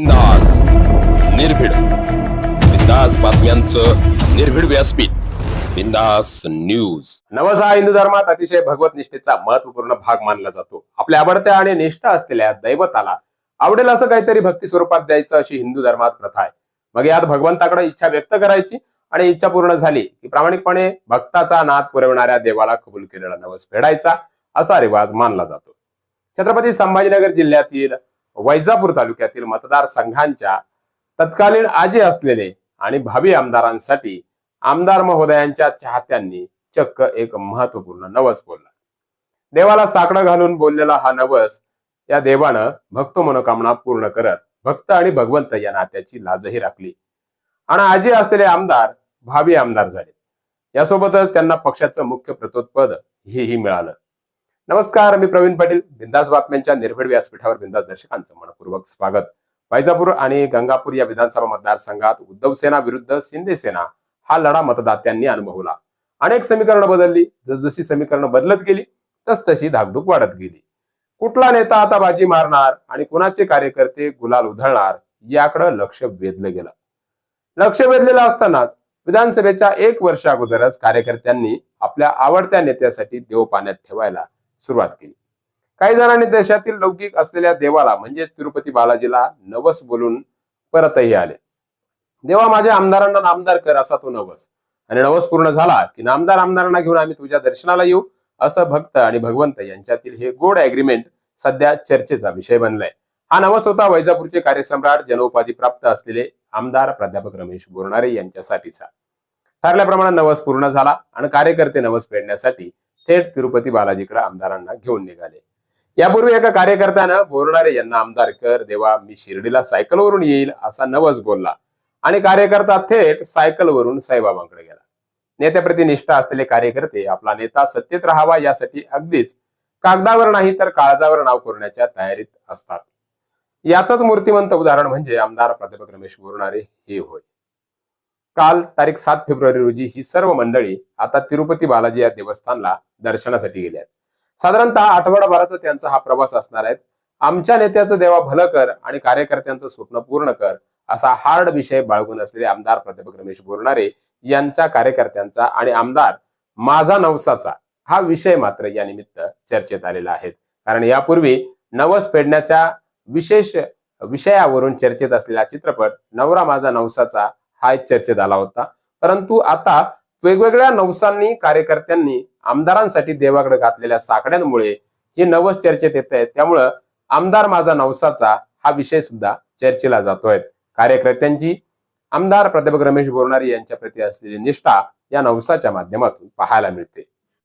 बिंदास निर्भीड. बिंदास बातम्यांचं निर्भीड व्यासपीठ. बिंदास न्यूज. नवस हा हिंदू धर्मात अतिशय भगवत निष्ठेचा महत्त्वपूर्ण भाग मानला जातो. आपल्या आवडत्या आणि निष्ठा असलेल्या दैवताला आवडेल असं काहीतरी भक्ती स्वरूपात द्यायचं अशी हिंदू धर्मात प्रथा आहे. मग यात भगवंताकडे इच्छा व्यक्त करायची आणि इच्छा पूर्ण झाली की प्रामाणिकपणे भक्ताचा नाद पुरवणाऱ्या देवाला कबूल केलेला नवस फेडायचा असा रिवाज मानला जातो. छत्रपती संभाजीनगर जिल्ह्यातील वैजापूर तालुक्यातील मतदारसंघांच्या तत्कालीन आजी असलेले आणि भावी आमदारांसाठी आमदार महोदयांच्या चाहत्यांनी चक्क एक महत्त्वपूर्ण नवस बोलला. देवाला साकडं घालून बोललेला हा नवस या देवानं भक्त मनोकामना पूर्ण करत भक्त आणि भगवंत या नात्याची लाजही राखली. आणि आजी असलेले आमदार भावी आमदार झाले. यासोबतच त्यांना पक्षाचं मुख्य प्रतोत्पद हेही मिळालं. नमस्कार मी प्रवीण पाटील. बिंदास बातम्यांच्या निर्भीड व्यासपीठावर बिंदास दर्शकांचं मनपूर्वक स्वागत. वैजापूर आणि गंगापूर या विधानसभा मतदारसंघात उद्धव सेना विरुद्ध शिंदे सेना हा लढा मतदात्यांनी अनुभवला. अनेक समीकरणं बदलली. जसजशी समीकरणं बदलत गेली तस तशी धाकधूक वाढत गेली. कुठला नेता आता बाजी मारणार आणि कुणाचे कार्यकर्ते गुलाल उधळणार याकडे लक्ष वेधलं गेलं. लक्ष वेधलेलं असतानाच विधानसभेच्या एक वर्षा अगोदरच कार्यकर्त्यांनी आपल्या आवडत्या नेत्यासाठी देव पाण्यात ठेवायला सुरुवात केली. काही जणांनी देशातील लौकिक असलेल्या देवाला म्हणजेच तिरुपती बालाजीला नवस बोलून परतही आले. देवा माझ्या आमदारांना नामदार कर असा तो नवस. आणि नवस पूर्ण झाला की नामदार आमदारांना घेऊन आम्ही तुझ्या दर्शनाला येऊ असं भक्त आणि भगवंत यांच्यातील हे गोड अग्रीमेंट सध्या चर्चेचा विषय बनलाय. हा नवस होता वैजापूरचे कार्यसम्राट जनोपाधी प्राप्त असलेले आमदार प्राध्यापक रमेश बोरणारे यांच्यासाठीचा. ठरल्याप्रमाणे नवस पूर्ण झाला आणि कार्यकर्ते नवस फेडण्यासाठी थेट तिरुपती बालाजीकडे आमदारांना घेऊन निघाले. यापूर्वी एका कार्यकर्त्यानं बोरणारे यांना आमदार कर देवा मी शिर्डीला सायकलवरून येईल असा नवस बोलला आणि कार्यकर्ता थेट सायकलवरून साईबाबांकडे गेला. नेत्याप्रती निष्ठा असलेले कार्यकर्ते आपला नेता सत्तेत राहावा यासाठी अगदीच कागदावर नाही तर काळजावर नाव कोरण्याच्या तयारीत असतात. याचंच मूर्तिमंत उदाहरण म्हणजे आमदार प्राध्यापक रमेश बोरणारे हे होय. काल तारीख सात फेब्रुवारी रोजी ही सर्व मंडळी आता तिरुपती बालाजी या देवस्थानला दर्शनासाठी गेली आहेत साधारणतः आठवडाभराचा त्यांचा हा प्रवास असणार आहे. आमच्या नेत्याचं देवा भलं कर आणि कार्यकर्त्यांचं स्वप्न पूर्ण कर असा हार्ड विषय बाळगून असलेले आमदार प्राध्यापक रमेश बोरणारे यांच्या कार्यकर्त्यांचा आणि आमदार माझा नवसाचा हा विषय मात्र या निमित्त चर्चेत आलेला आहे. कारण यापूर्वी नवस फेडण्याच्या विशेष विषयावरून चर्चेत असलेला चित्रपट नवरा माझा नवसाचा हा एक चर्चेत आला होता. परंतु आता वेगवेगळ्या नवसांनी कार्यकर्त्यांनी आमदारांसाठी देवाकडे घातलेल्या साकड्यांमुळे हे नवस चर्चेत येत आहेत. त्यामुळं आमदार माझा नवसाचा हा विषय सुद्धा चर्चेला जातोय. कार्यकर्त्यांची आमदार प्राध्यापक रमेश बोरणारे यांच्या प्रती असलेली निष्ठा या नवसाच्या माध्यमातून पाहायला मिळते.